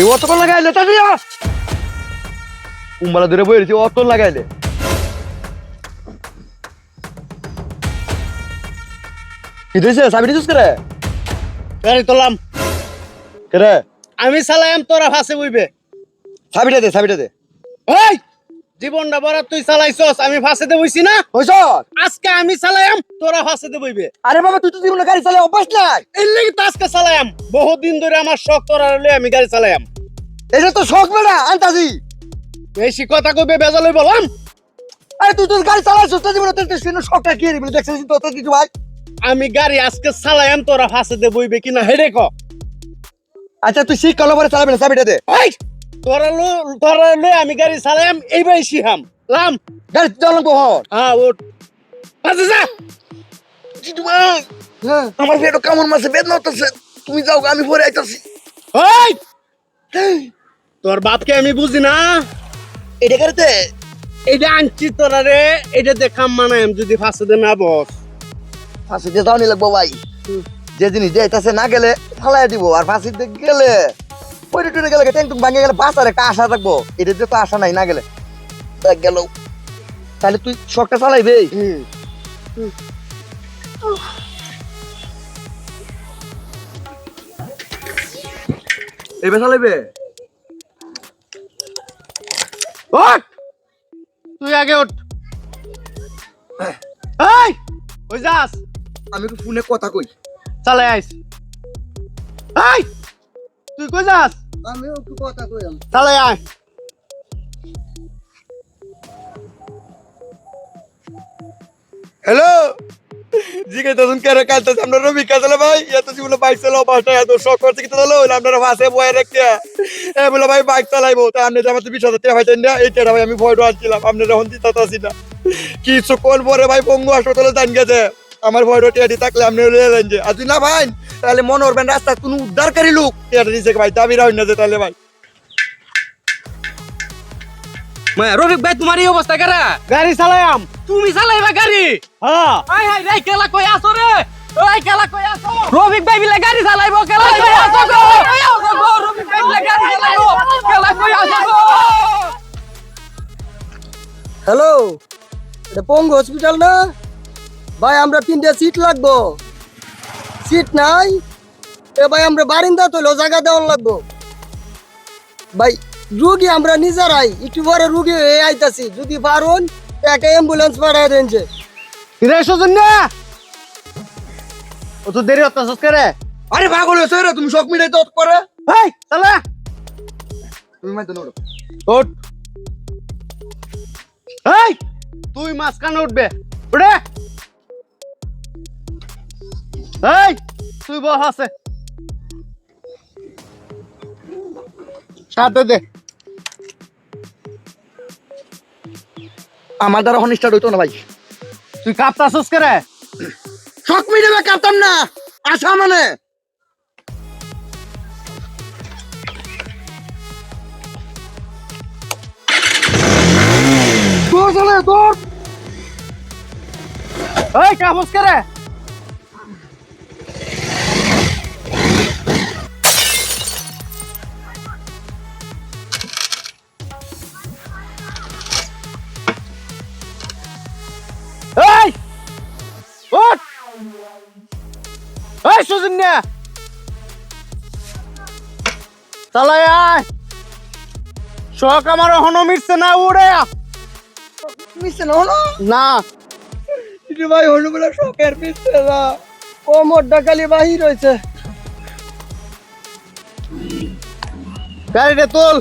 এই অতক্ষণ লাগাইলে তা দিয়া। কুম্বালা ধরে বই অত লাগাইলে। কি দিয়েছে সাবি দিছিস করে? গাড়ি তোলাম। করে? আমি সালাম তোরা ফাঁসে বইবে। সাবিটা দে সাবিটা দে। ওই জীবনটা বড় তুই চালাইছস আমি ফাঁসেতে বইছি না? হইছ আজকে আমি চালাইম তোরা ফাঁসেতে বইবে। আরে বাবা তুই তো জীবনে গাড়ি চালাই অভ্যাস নাই। এর লাগি তো আজকে চালাইম বহুত দিন ধরে আমার শখ তোরা হলে আমি গাড়ি চালাইম এটা তো শখ বেড়া আন্তাজি। বেশি কথা কইবে বেজালই বললাম আরে তুই তো গাড়ি চালাইছ তোর জীবনে তোর শুনে শখটা কি রে? বলে দেখছিস তো তোর কিছু ভাই। আমি গাড়ি আজকে চালাইম তোরা ফাঁসেতে বইবে কিনা হেডে ক। আচ্ছা তুই শিখ কালো পরে চালাবি না সাবিটা দে। ওই তোরা লো তোরা আমি গাড়ি চালাইম এইবার শিহাম লাম গাড়ি চালান বহর হ্যাঁ আচ্ছা যা! ভাই! আমার পেটে মাসে বেদনা হতেছে। তুমি যাও আমি পরে আইতাছি। ওই তোর বাপকে আমি বুঝি না। এটা গাড়িতে এটা আনছি তোরা রে এটা দেখাম মানাম যদি ফাঁসেতে না বস। ফাঁসি দিয়ে যাওনি লাগবো ভাই। যে জিনিস যাইতাছে না গেলে ফালাই দিব আর ফাঁসি গেলে ওইটা টুটে গেলে ট্যাঙ্ক টুক ভাঙে গেলে বাঁচার একটা আশা থাকব। এটা তো আশা নাই না গেলে। গেল। তাহলে তুই শখটা চালাইবে? এবার চালাইবে? ওঠ! তুই আগে ওঠ। এই! ওই যাস? আমি একটু ফোনে কথা কই। চালাই আইস। এই! তুই কই যাস? আমি একটু কথা কই চালে আয়। হ্যালো জিগে তখন কেন কালতে আমরা রবি কাজলে ভাই এত জীবন বাইক চালাও বাসটা এত শখ করছে কি তাহলে হইল আপনারা ফাঁসে বয়ে রাখতে এ বলে ভাই বাইক চালাইবো তা আপনি যে আমার বিশ হাজার টাকা পাইতেন না এই টাকা ভাই আমি ভয় আসছিলাম আপনি যখন দিতে আসি না কিছুক্ষণ পরে ভাই বঙ্গু হাসপাতালে জান গেছে। আমার ভয় টিয়াটি থাকলে আপনি লেন যে। আর না ভাই তাহলে মনে করবেন রাস্তা কোনো উদ্ধারকারী লোক। টিয়াটা দিছে ভাই দাবি রাখুন না যে তাহলে ভাই। রফিক ভাই তোমার এই অবস্থা কেরা? গাড়ি চালায়াম তুমি চালাইবা গাড়ি? হ্যাঁ। আই হাই রে কেলা কই আসো রে? ওই কেলা কই আসো রফিক ভাই বিলে গাড়ি চালাইবো কেলা কই আসো গো? আসো গো রফিক ভাই বিলে গাড়ি চালাইবো কেলা কই আসো গো? হ্যালো এটা পঙ্গু হসপিটাল না? ভাই আমরা তিনটে সিট লাগবো। সিট নাই। এ ভাই আমরা বারিন্দা তোলো জায়গা দেওয়ার লাগবো। ভাই রুগী আমরা নিজেরাই একটু পরে রুগী হয়ে আইতাছি। যদি পারুন একটা অ্যাম্বুলেন্স পাঠায় দেন যে। রে সজন না ও তো দেরি হচ্ছে করে আরে পাগল হয়েছে রে তুমি শখ মিটাই তো করে এই চালা তুমি মাই তো এই তুই মাঝখানে উঠবে। উঠে। এই তুই বস আছে। সাথে দে। আমার দ্বারা স্টার্ট হইতো না ভাই। তুই কাঁপতাছস করে? শখ মিটাবে কাঁপতাম না। আশা মানে। তোর চলে তোর এই কাপস করে? এই সুজন চালাই আয়। শখ আমার এখনও মিটছে না উড়ে। মিশছে না হলো? না। ভাই হলো বলে শখের মিশছে না। মোটটা খালি বাহির হয়েছে গাড়িটা তোল।